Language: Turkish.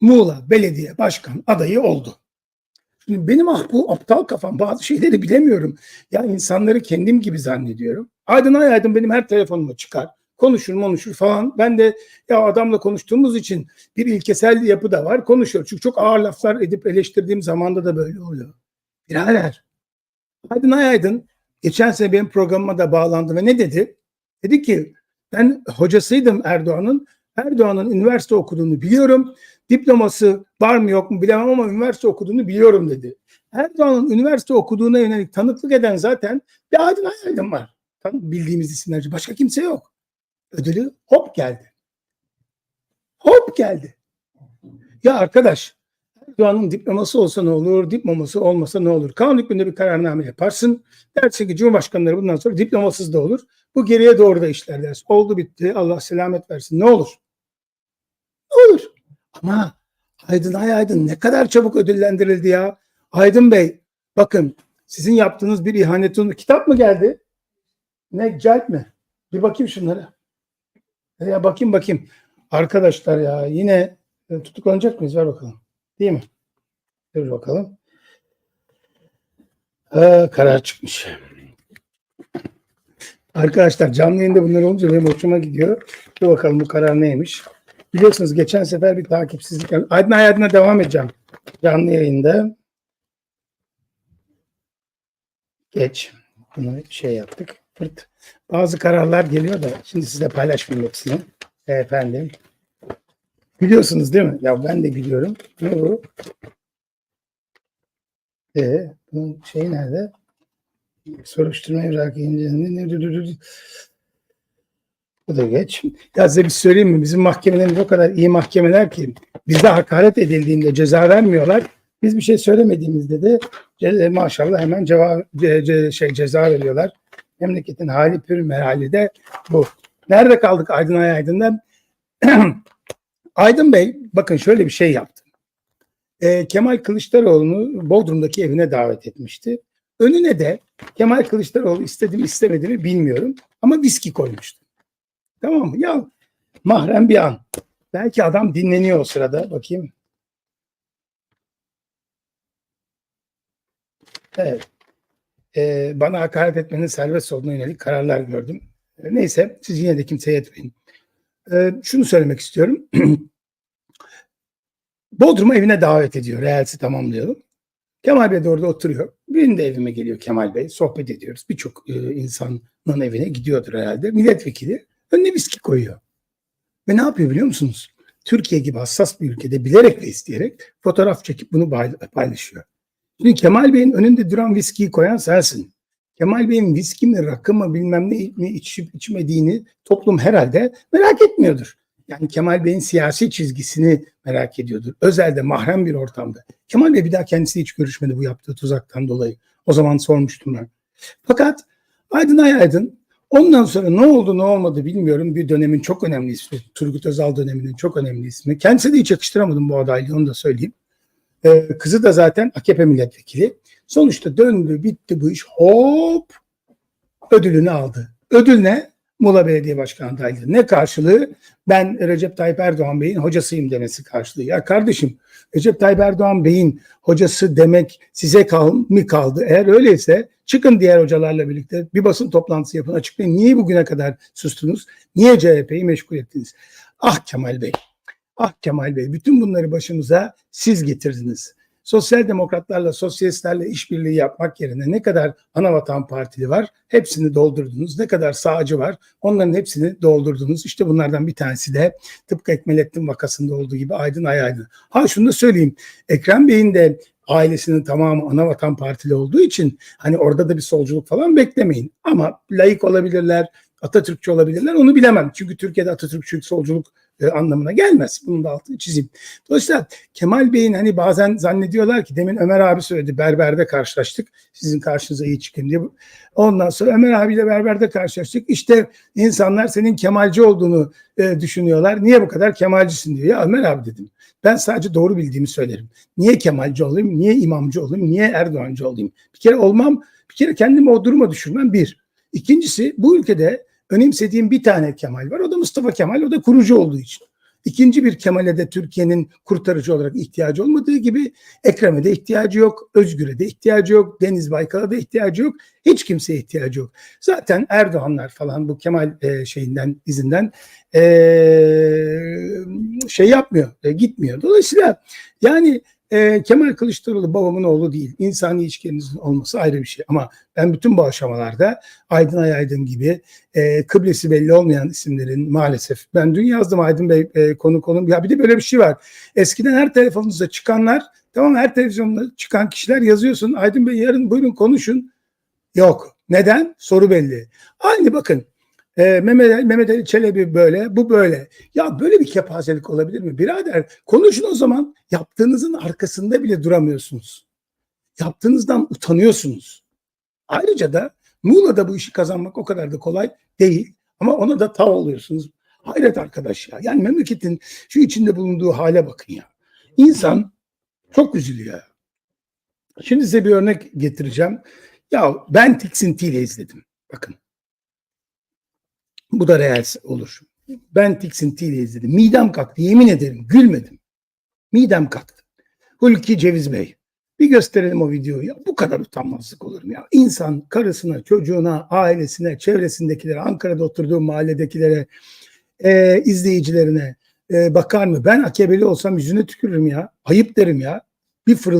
Muğla Belediye Başkan adayı oldu. Şimdi benim ah bu aptal kafam bazı şeyleri bilemiyorum. Ya insanları kendim gibi zannediyorum. Aydın Ay Aydın benim her telefonuma çıkar. Konuşur konuşur falan. Ben de ya adamla konuştuğumuz için bir ilkesel yapı da var. Konuşuyor. Çünkü çok ağır laflar edip eleştirdiğim zamanda da böyle oluyor. Birader. Aydın Ay Aydın geçen sene benim programıma da bağlandı ve ne dedi? Dedi ki ben hocasıydım Erdoğan'ın. Erdoğan'ın üniversite okuduğunu biliyorum. Diploması var mı yok mu bilemem ama üniversite okuduğunu biliyorum dedi. Erdoğan'ın üniversite okuduğuna yönelik tanıklık eden zaten bir Aydın Ay Aydın var. Tanı- Bildiğimiz isimlerce. Başka kimse yok. Ödülü hop geldi. Hop geldi. Ya arkadaş Erdoğan'ın diploması olsa ne olur, diploması olmasa ne olur? Kanun hükmünde bir kararname yaparsın. Dersin ki Cumhurbaşkanları bundan sonra diplomasız da olur. Bu geriye doğru da işler dersin. Oldu bitti. Allah selamet versin. Ne olur? Olur? Ama Aydın Ay Aydın ne kadar çabuk ödüllendirildi ya. Aydın Bey bakın sizin yaptığınız bir ihanetin kitap mı geldi? Ne celp mi? Bir bakayım şunlara. Ya bakayım bakayım. Arkadaşlar ya yine e, tutuklanacak mıyız? Ver bakalım. Değil mi? Dur bakalım. Ee, karar çıkmış. Arkadaşlar canlı yayında bunlar olunca benim hoşuma gidiyor. Dur bakalım bu karar neymiş. Biliyorsunuz geçen sefer bir takipsizlik. Aydın hayatına devam edeceğim. Canlı yayında. Geç. Bunu şey yaptık. Fırt. Bazı kararlar geliyor da şimdi size paylaşmayayım hepsini. Efendim. Biliyorsunuz değil mi? Ya ben de biliyorum. Ne bu? E, bunun şeyi nerede? Soruşturma evrakı incelendi. Bu da geç. Ya size bir söyleyeyim mi? Bizim mahkemelerimiz o kadar iyi mahkemeler ki bize hakaret edildiğinde ceza vermiyorlar. Biz bir şey söylemediğimizde de ce- maşallah hemen cevap ce- ce- şey ceza veriyorlar. Memleketin hali pür merhali de bu. Nerede kaldık Aydın Ay Aydın'dan? Aydın Bey bakın şöyle bir şey yaptı. Ee, Kemal Kılıçdaroğlu'nu Bodrum'daki evine davet etmişti. Önüne de Kemal Kılıçdaroğlu istedim istemedi mi bilmiyorum ama viski koymuştu. Tamam mı? Ya mahrem bir an. Belki adam dinleniyor o sırada. Bakayım. Evet. Ee, bana hakaret etmenin serbest olduğuna yönelik kararlar gördüm. Ee, Neyse siz yine de kimseye etmeyin. Ee, şunu söylemek istiyorum. Bodrum'u evine davet ediyor. Realsi tamamlayalım. Kemal Bey de orada oturuyor. Benim de evime geliyor Kemal Bey. Sohbet ediyoruz. Birçok e, insanın evine gidiyordur herhalde. Milletvekili önüne viski koyuyor. Ve ne yapıyor biliyor musunuz? Türkiye gibi hassas bir ülkede bilerek ve isteyerek fotoğraf çekip bunu pay- paylaşıyor. Şimdi Kemal Bey'in önünde duran viskiyi koyan sensin. Kemal Bey'in viski mi, rakı mı bilmem ne mi içip içmediğini toplum herhalde merak etmiyordur. Yani Kemal Bey'in siyasi çizgisini merak ediyordur. Özelde mahrem bir ortamda. Kemal Bey bir daha kendisi hiç görüşmedi bu yaptığı tuzaktan dolayı. O zaman sormuştum ben. Fakat Aydın Ay Aydın ondan sonra ne oldu ne olmadı bilmiyorum. Bir dönemin çok önemli ismi. Turgut Özal döneminin çok önemli ismi. Kendisi de hiç yakıştıramadım bu adaylığı onu da söyleyeyim. Ee, kızı da zaten AKP milletvekili. Sonuçta döndü bitti bu iş hop ödülünü aldı. Ödül ne? Muğla Belediye Başkanı adaylığı. Ne karşılığı? Ben Recep Tayyip Erdoğan Bey'in hocasıyım demesi karşılığı. Ya kardeşim Recep Tayyip Erdoğan Bey'in hocası demek size kal mı kaldı? Eğer öyleyse çıkın diğer hocalarla birlikte bir basın toplantısı yapın açıklayın. Niye bugüne kadar sustunuz? Niye CHP'yi meşgul ettiniz? Ah Kemal Bey. Ah Kemal Bey. Bütün bunları başımıza siz getirdiniz. Sosyal demokratlarla, sosyalistlerle işbirliği yapmak yerine ne kadar anavatan partili var hepsini doldurdunuz. Ne kadar sağcı var onların hepsini doldurdunuz. İşte bunlardan bir tanesi de tıpkı Ekmelettin vakasında olduğu gibi Aydın Ay Aydın. Ha şunu da söyleyeyim. Ekrem Bey'in de ailesinin tamamı anavatan partili olduğu için hani orada da bir solculuk falan beklemeyin. Ama layık olabilirler, Atatürkçü olabilirler onu bilemem. Çünkü Türkiye'de Atatürkçülük, solculuk anlamına gelmez. Bunun da altını çizeyim. Dolayısıyla Kemal Bey'in hani bazen zannediyorlar ki demin Ömer abi söyledi berberde karşılaştık. Sizin karşınıza iyi çıkın diye. Ondan sonra Ömer abiyle berberde karşılaştık. İşte insanlar senin Kemalci olduğunu e, düşünüyorlar. Niye bu kadar Kemalcisin diyor. Ya Ömer abi dedim. Ben sadece doğru bildiğimi söylerim. Niye Kemalci olayım? Niye imamcı olayım? Niye Erdoğancı olayım? Bir kere olmam, bir kere kendimi o duruma düşürmem bir. İkincisi bu ülkede önemsediğim bir tane Kemal var. O da Mustafa Kemal. O da kurucu olduğu için. İkinci bir Kemal'e de Türkiye'nin kurtarıcı olarak ihtiyacı olmadığı gibi Ekrem'e de ihtiyacı yok, Özgür'e de ihtiyacı yok, Deniz Baykal'a da ihtiyacı yok, hiç kimseye ihtiyacı yok. Zaten Erdoğanlar falan bu Kemal e, şeyinden izinden e, şey yapmıyor, e, gitmiyor. Dolayısıyla yani e, Kemal Kılıçdaroğlu babamın oğlu değil. İnsani ilişkinizin olması ayrı bir şey. Ama ben bütün bu aşamalarda Aydın Ayaydın gibi e, kıblesi belli olmayan isimlerin maalesef. Ben dün yazdım Aydın Bey e, konu konum. Ya bir de böyle bir şey var. Eskiden her telefonunuzda çıkanlar tamam her televizyonda çıkan kişiler yazıyorsun. Aydın Bey yarın buyurun konuşun. Yok. Neden? Soru belli. Aynı bakın. E, Mehmet, Mehmet Ali Çelebi böyle, bu böyle. Ya böyle bir kepazelik olabilir mi? Birader konuşun o zaman. Yaptığınızın arkasında bile duramıyorsunuz. Yaptığınızdan utanıyorsunuz. Ayrıca da Muğla'da bu işi kazanmak o kadar da kolay değil. Ama ona da tav oluyorsunuz. Hayret arkadaş ya. Yani memleketin şu içinde bulunduğu hale bakın ya. İnsan çok üzülüyor. Şimdi size bir örnek getireceğim. Ya ben tiksintiyle izledim. Bakın. Bu da real olur. Ben tiksintiyle izledim. Midem kalktı. Yemin ederim gülmedim. Midem kalktı. Hulki Ceviz Bey. Bir gösterelim o videoyu. Bu kadar utanmazlık olur mu ya? İnsan karısına, çocuğuna, ailesine, çevresindekilere, Ankara'da oturduğu mahalledekilere, e, izleyicilerine e, bakar mı? Ben AKP'li olsam yüzüne tükürürüm ya. Ayıp derim ya. Bir fırıl